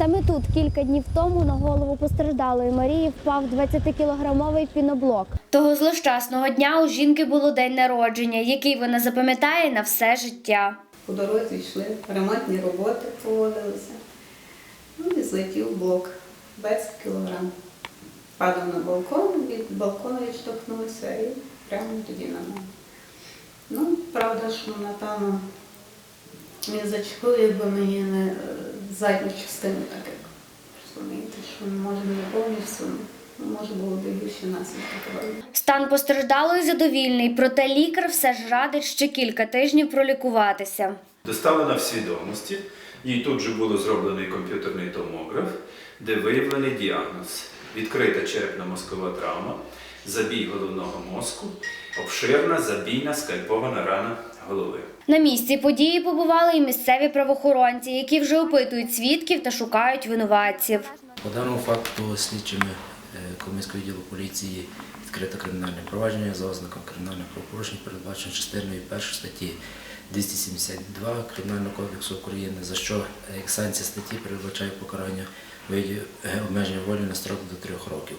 Саме тут кілька днів тому на голову постраждалої Марії впав 20-кілограмовий піноблок. Того злощасного дня у жінки було день народження, який вона запам'ятає на все життя. По дорозі йшли, ремонтні роботи проводилися. Ну і злетів блок 20 кілограм. Падав на балкон, від балкону відштовхнувся і прямо тоді на мене. Ну, правда, що напевно він зачепив, якби мені не е, задню частину, так як розумієте, що може не повністю, ну, може було б гірші наслідки. Стан постраждалої задовільний, проте лікар все ж радить ще кілька тижнів пролікуватися. Доставлена в свідомості, їй тут же було зроблений комп'ютерний томограф, де виявлений діагноз відкрита черепно-мозкова травма, забій головного мозку, обширна забійна скальпована рана голови. На місці події побували і місцеві правоохоронці, які вже опитують свідків та шукають винуватців. По даному факту слідчими е, Коломийського відділу поліції відкрито кримінальне провадження за ознаком кримінальних правопорушень, передбачено частиною 1 статті 272 Кримінального кодексу України, за що е, як санкція статті передбачає покарання виді е, обмеження волі на строк до трьох років.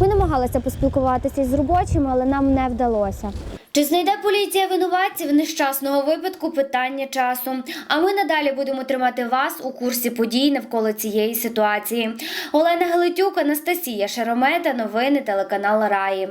Ми намагалися поспілкуватися із робочими, але нам не вдалося. Чи знайде поліція винуватців нещасного випадку? Питання часу. А ми надалі будемо тримати вас у курсі подій навколо цієї ситуації. Олена Галитюк, Анастасія Шаромета, новини телеканал Раї.